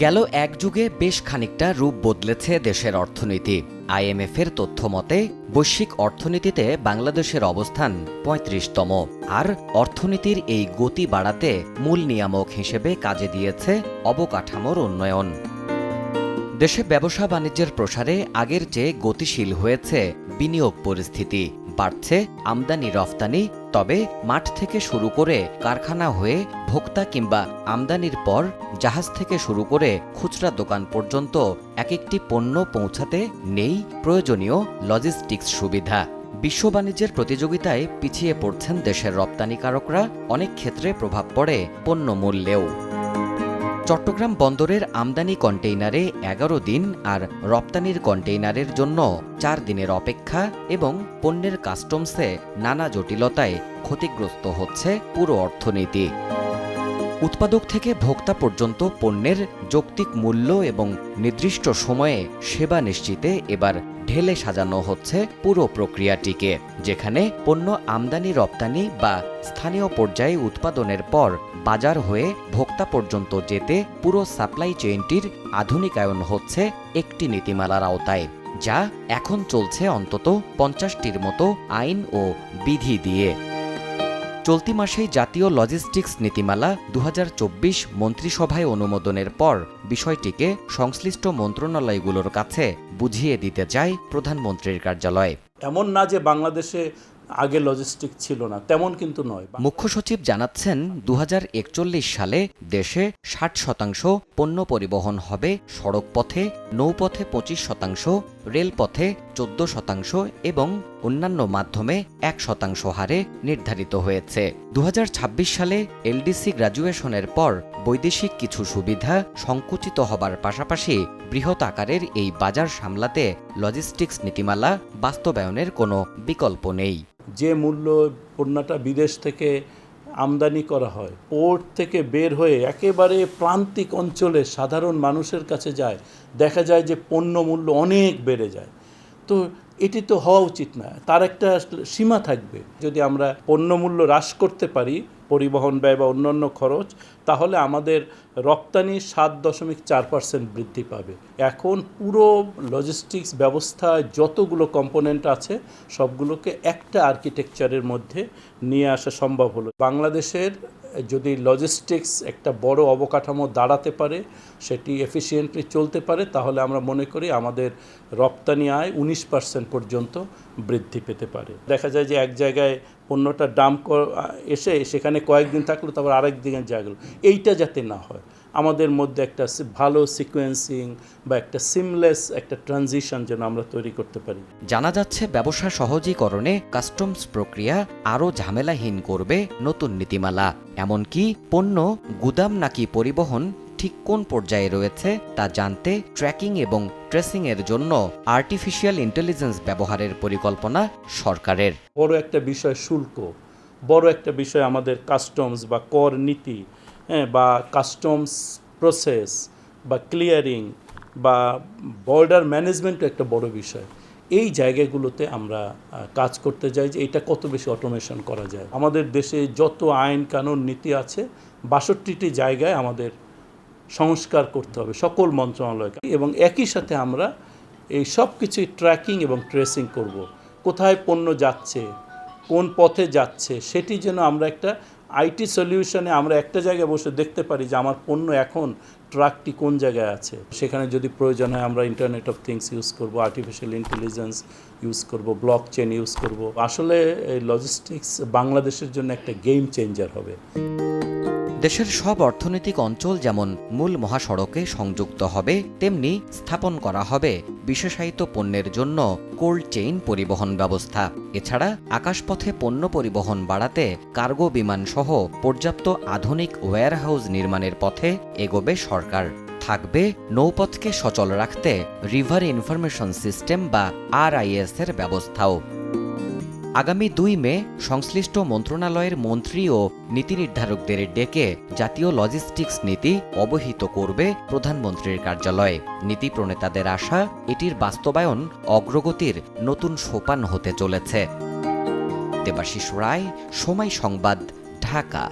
গেল এক যুগে বেশ খানিকটা রূপ বদলেছে দেশের অর্থনীতি। আইএমএফের তথ্য মতে, বৈশ্বিক অর্থনীতিতে বাংলাদেশের অবস্থান পঁয়ত্রিশতম। আর অর্থনীতির এই গতি বাড়াতে মূল নিয়ামক হিসেবে কাজে দিয়েছে অবকাঠামোর উন্নয়ন। দেশে ব্যবসা বাণিজ্যের প্রসারে আগের চেয়ে গতিশীল হয়েছে বিনিয়োগ পরিস্থিতি। বাড়ছে আমদানি রফতানি তবে মাঠ থেকে শুরু করে কারখানা হয়ে ভোক্তা কিংবা আমদানির পর জাহাজ থেকে শুরু করে খুচরা দোকান পর্যন্ত এক একটি পণ্য পৌঁছাতে নেই প্রয়োজনীয় লজিস্টিক্স সুবিধা। বিশ্ব বাণিজ্যের প্রতিযোগিতায় পিছিয়ে পড়ছেন দেশের রপ্তানিকারকরা, অনেক ক্ষেত্রে প্রভাব পড়ে পণ্য মূল্যেও। চট্টগ্রাম বন্দরের আমদানি কন্টেইনারে এগারো দিন আর রপ্তানির কন্টেইনারের জন্য চার দিনের অপেক্ষা এবং পণ্যের কাস্টমসে নানা জটিলতায় ক্ষতিগ্রস্ত হচ্ছে পুরো অর্থনীতি। উৎপাদক থেকে ভোক্তা পর্যন্ত পণ্যের যৌক্তিক মূল্য এবং নির্দিষ্ট সময়ে সেবা নিশ্চিতে এবার ঢেলে সাজানো হচ্ছে পুরো প্রক্রিয়াটিকে, যেখানে পণ্য আমদানি, রপ্তানি বা স্থানীয় পর্যায়ে উৎপাদনের পর বাজার হয়ে ভোক্তা পর্যন্ত যেতে পুরো সাপ্লাই চেইনটির আধুনিকায়ন হচ্ছে একটি নীতিমালার আওতায়। যা এখন চলছে অন্তত পঞ্চাশটির মতো আইন ও বিধি দিয়ে। চলতি মাসেই জাতীয় লজিস্টিক্স নীতিমালা দু হাজার চব্বিশ মন্ত্রিসভায় অনুমোদনের পর বিষয়টিকে সংশ্লিষ্ট মন্ত্রণালয়গুলোর কাছে বুঝিয়ে দিতে চায় প্রধানমন্ত্রীর কার্যালয়। এমন না যে বাংলাদেশে আগে লজিস্টিক ছিল না, তেমন কিন্তু নয়। মুখ্য সচিব জানাচ্ছেন দু হাজার একচল্লিশ সালে দেশে ষাট শতাংশ পণ্য পরিবহন হবে সড়ক পথে নৌপথে পঁচিশ শতাংশ, রেলপথে চোদ্দ শতাংশ এবং অন্যান্য মাধ্যমে এক শতাংশ হারে নির্ধারিত হয়েছে। দু হাজার ছাব্বিশ সালে এলডিসি গ্রাজুয়েশনের পর বৈদেশিক কিছু সুবিধা সংকুচিত হবার পাশাপাশি বৃহৎ আকারের এই বাজার সামলাতে লজিস্টিক্স নীতিমালা বাস্তবায়নের কোনো বিকল্প নেই। যে মূল্য পণ্যটা বিদেশ থেকে আমদানি করা হয়, পোর্ট থেকে বের হয়ে একেবারে প্রান্তিক অঞ্চলে সাধারণ মানুষের কাছে যায়, দেখা যায় যে পণ্য মূল্য অনেক বেড়ে যায়। তো এটি তো হওয়া উচিত না, তার একটা সীমা থাকবে। যদি আমরা পণ্য মূল্য হ্রাস করতে পারি পরিবহন ব্যয় বা অন্যান্য খরচ, তাহলে আমাদের রপ্তানি সাত দশমিক চার পার্সেন্ট বৃদ্ধি পাবে। এখন পুরো লজিস্টিক্স ব্যবস্থায় যতগুলো কম্পোনেন্ট আছে, সবগুলোকে একটা আর্কিটেকচারের মধ্যে নিয়ে আসা সম্ভব হলো। বাংলাদেশের যদি লজিস্টিক্স একটা বড় অবকাঠামো দাঁড়াতে পারে, সেটি এফিসিয়েন্টলি চলতে পারে, তাহলে আমরা মনে করি আমাদের রপ্তানি আয় উনিশ পার্সেন্ট পর্যন্ত বৃদ্ধি পেতে পারে। দেখা যায় যে এক জায়গায় পণ্যটা ডাম এসে সেখানে কয়েকদিন থাকল, তারপর আরেক দিনের জায়গা এইটা যাতে না হয়। আমাদের মধ্যে একটা ভালো সিকোয়েন্সিং বা একটা সিমলেস একটা ট্রানজিশন যেন আমরা তৈরি করতে পারি। জানা যাচ্ছে ব্যবসা সহজীকরণে কাস্টমস প্রক্রিয়া আরও ঝামেলাহীন করবে নতুন নীতিমালা। এমনকি পণ্য গুদাম নাকি পরিবহন ঠিক কোন পর্যায়ে রয়েছে তা জানতে ট্র্যাকিং এবং ট্রেসিং এর জন্য আর্টিফিশিয়াল ইন্টেলিজেন্স ব্যবহারের পরিকল্পনা সরকারের। বড় একটা বিষয় শুল্ক বড় একটা বিষয় আমাদের কাস্টমস বা কর নীতি বা কাস্টমস প্রসেস বা ক্লিয়ারিং বা বর্ডার ম্যানেজমেন্টও একটা বড় বিষয়। এই জায়গাগুলোতে আমরা কাজ করতে যাই যে এটা কত বেশি অটোমেশন করা যায়। আমাদের দেশে যত আইন কানুন নীতি আছে, বাষট্টিটি জায়গায় আমাদের সংস্কার করতে হবে সকল মন্ত্রণালয়কে। এবং একই সাথে আমরা এই সব কিছুই ট্র্যাকিং এবং ট্রেসিং করব। কোথায় পণ্য যাচ্ছে, কোন পথে যাচ্ছে, সেটি যেন আমরা একটা আইটি সলিউশনে আমরা একটা জায়গায় বসে দেখতে পারি যে আমার পণ্য এখন ট্রাকটি কোন জায়গায় আছে। সেখানে যদি প্রয়োজন হয় আমরা ইন্টারনেট অফ থিংস ইউজ করব আর্টিফিশিয়াল ইন্টেলিজেন্স ইউজ করব ব্লক চেন ইউজ করব। আসলে এই লজিস্টিক্স বাংলাদেশের জন্য একটা গেম চেঞ্জার হবে। দেশের সব অর্থনৈতিক অঞ্চল যেমন মূল মহাসড়কে সংযুক্ত হবে, তেমনি স্থাপন করা হবে বিশেষায়িত পণ্যের জন্য কোল্ড চেইন পরিবহন ব্যবস্থা। এছাড়া আকাশপথে পণ্য পরিবহন বাড়াতে কার্গো বিমান সহ পর্যাপ্ত আধুনিক ওয়্যারহাউস নির্মাণের পথে এগোবে সরকার। থাকবে নৌপথকে সচল রাখতে রিভার ইনফরমেশন সিস্টেম বা আরআইএস এর ব্যবস্থাও। আগামী দুই মে সংশ্লিষ্ট মন্ত্রণালয়ের মন্ত্রী ও নীতি নির্ধারকদের ডেকে জাতীয় লজিস্টিক্স নীতি অবহিত করবে প্রধানমন্ত্রীর কার্যালয়। নীতি প্রণেতাদের আশা, এটির বাস্তবায়ন অগ্রগতির নতুন সোপান হতে চলেছে। দেবাশিস রায়, সময় সংবাদ, ঢাকা।